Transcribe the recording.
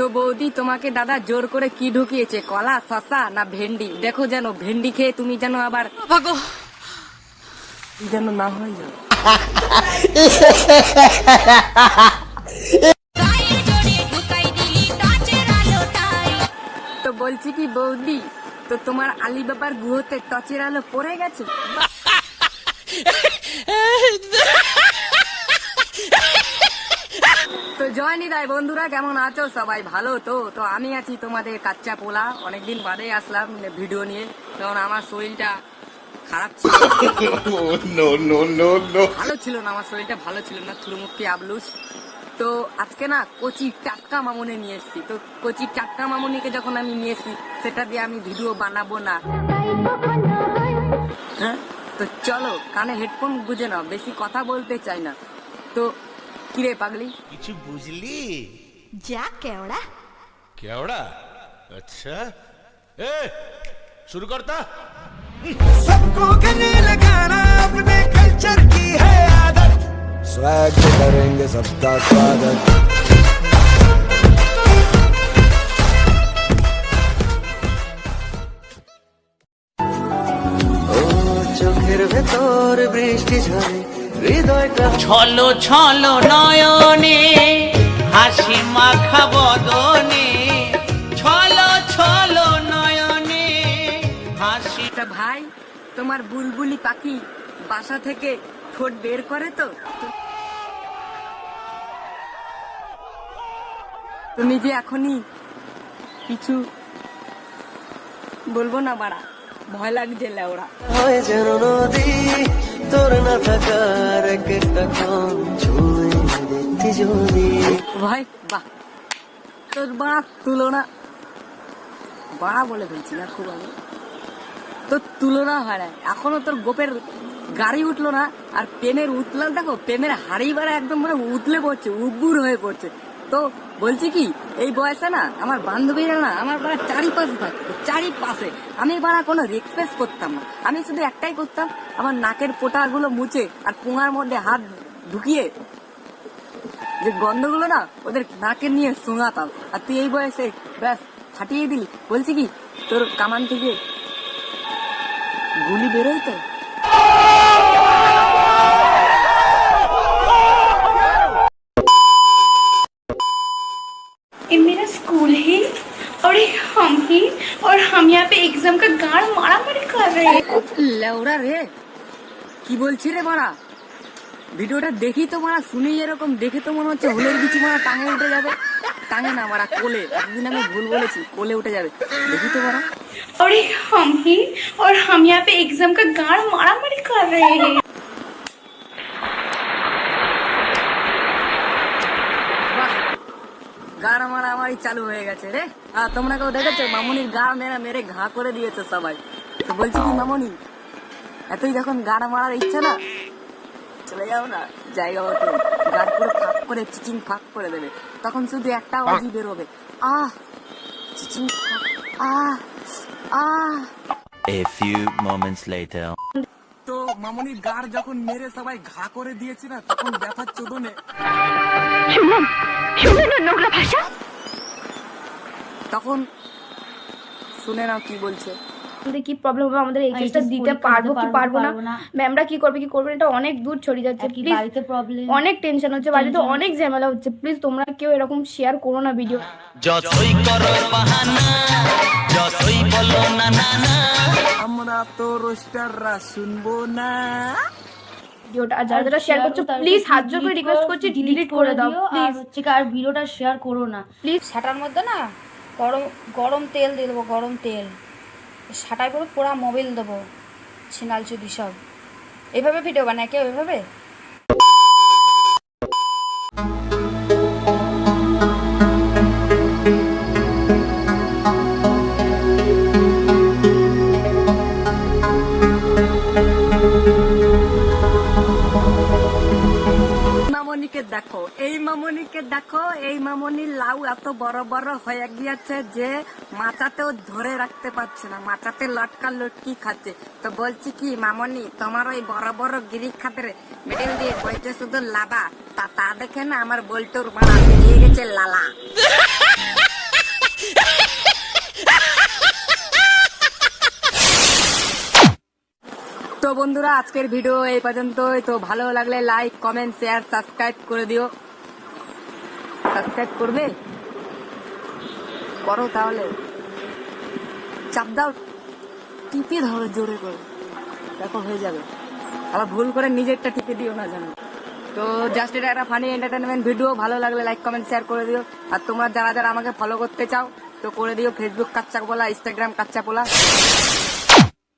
তো বৌদি তোমাকে দাদা জোর করে কি ঢুকিয়েছে? কলা শশা না ভেন্ডি? দেখো যেন ভেন্ডি খেয়ে তুমি যেন আবার যেন না হয়ে যাও। তো বলছি কি বৌদি তো তোমার আলী বাবার গুহতে টচের আলো পড়ে গেছে? তো জয় বন্ধুরা কেমন আছো? সবাই ভালো তো? তো আমি আছি তোমাদের কাচ্চা পোলা। অনেকদিন বাদে আসলাম ভিডিও নিয়ে। কারণ আমার শরীরটা খারাপ ছিল. ভালো ছিল না আমার শরীরটা ভালো ছিল না থুলুমুক্তি আবলুস। তো আজকে না কচি টাটকা মামুনি নিয়ে এসেছি। তো কচি টাটকা মামুনিকে যখন আমি নিয়ে এসেছি সেটা দিয়ে আমি ভিডিও বানাবো না। হ্যাঁ? তো চলো কানে হেডফোন গুজে নাও বেশি কথা বলতে চাই না। তো কিরে পাগলি কিছু বুঝলি যা কেওড়া কেওড়া আচ্ছা এ শুরু করতা सबको गले लगाना अपने कल्चर की है आदत स्वैग से करेंगे सबका स्वागत ও চোখের ভেতর বৃষ্টি ঝরে হৃদয়টা ছলো ছলো নয়নে হাসি মাখা বদনে। ছলো ছলো নয়নে হাসি তা ভাই তোমার বুলবুলি পাখি বাসা থেকে ঠোঁট বের করে তো? তুমি যে এখনই কিছু বলব না বাড়া ভয় লাগছে লেওড়া। হয় যেন নদী তোর না থাকার খুব তোর তুলনা এখনও তোর গোপের গাড়ি উঠল না, আর পেনের উতলাল দেখো, পেনের হাড়ি বাড়া একদম মানে উতলে পড়ছে উগুর হয়ে পড়ছে। তো বলছি কি, এই বয়সে না আমার বান্ধবীরা না আমার বাড়া চারিপাশে থাকতো চারিপাশে। আমি বাড়া কোনো রিকোয়েস্ট করতাম না। আমি শুধু একটাই করতাম, আমার নাকের পোটাগুলো মুছে আর পুঙার মধ্যে হাত ঢুকিয়ে যে গন্ধগুলো না ওদের নাকে নিয়ে শোঙাতাম। আর তুই এই বয়সে ব্যাস, ফাটিয়ে দিলি। বলছি কি, তোর কামান থেকে গুলি বেরোয় তো? हम ही और हम यहाँ पे एग्जाम का गाड़ मारा मारी कर रहे हैं লেওড়া রে কি বলছি রে মারা ভিডিওটা দেখি তো মারা শুনি এরকম দেখে তো মনে হচ্ছে হুলের বিচি মারা টাঙে উঠে যাবে টাঙে না মারা কোলে একদিন আমি ভুল বলেছি কোলে উঠে যাবে দেখি তো মারা और ये हम ही और हम यहाँ पे एग्जाम का गाड़ मारा मारी कर रहे हैं চালু হয়ে গেছে রে। আর তোমরা কেউ দেখেছ? মামুনির গা মেরা মেরে ঘা করে দিয়েছে সবাই। তো বলছি কি মামুনি এতই যখন গাড় মারার ইচ্ছা না চলে যাও না জায়গা মতো। গাড় পুরো ফাঁক করে চিচিং ফাঁক করে দেবে। তখন শুধু একটা আওয়াজই বেরোবে। আহ চিচিং আহ আহ। A few moments later. তো মামুনির গাড় যখন মেরে সবাই ঘা করে দিয়েছে না তখন ব্যথা চোদনে তখন শুনে নাও কি বলছে। আমাদের কি প্রবলেম হবে? আমাদের এই কেসটা দিতে পারব কি পারব না? ম্যামরা কি করবে কি করবে এটা অনেক দূর ছড়িয়ে যাচ্ছে। প্লিজ বাড়িতে প্রবলেম অনেক টেনশন হচ্ছে বাড়িতে অনেক ঝামেলা হচ্ছে। প্লিজ তোমরা কেউ এরকম শেয়ার করো না ভিডিও যতই করো বাহানা যতই বলো না না না আমরা তো রোস্টাররা শুনব না। ভিডিওটা যারা যারা শেয়ার করছ প্লিজ হাত জোর করে রিকোয়েস্ট করছি ডিলিট করে দাও। আর প্লিজ হচ্ছে আর ভিডিওটা শেয়ার করো না। প্লিজ ছাটার মধ্যে না? গরম গরম তেল দিয়ে দেবো, গরম তেল। ছাটাই করে পোড়া মোবিল দেবো, ছিনালচুদি সব। এভাবে ভিডিও বানায় কেউ, এভাবে? দেখো, এই মামনিকে দেখো, এই মামনি লাউ এত বড় বড় হয়ে গিয়েছে যে মাচাতেও ধরে রাখতে পারছে না, মাচাতে লটকা লটকি খাচ্ছে। তো বলছি কি, মামনি, তোমার ওই বড় বড় গিরি খাতের মেডেল দিয়ে বইছে শুধু লাবা, তা তা দেখে না আমার বল্টুর মারা গেছে লালা। তো বন্ধুরা, আজকের ভিডিও এই পর্যন্তই। তো ভালো লাগলে লাইক কমেন্ট শেয়ার সাবস্ক্রাইব করে দিও। সাবস্ক্রাইব করবে? করো তাহলে। চাপ দাও টিপে ধরো জোরে করে। দেখো, হয়ে যাবে। আবার ভুল করে নিজেরটা টিপে দিও না জানো তো জাস্ট এটা একটা ফানি এন্টারটেনমেন্ট ভিডিও ভালো লাগলে লাইক কমেন্ট শেয়ার করে দিও। আর তোমরা যারা যারা আমাকে ফলো করতে চাও, তো করে দিও ফেসবুক কাচ্চা পোলা ইনস্টাগ্রাম কাচ্চা পোলা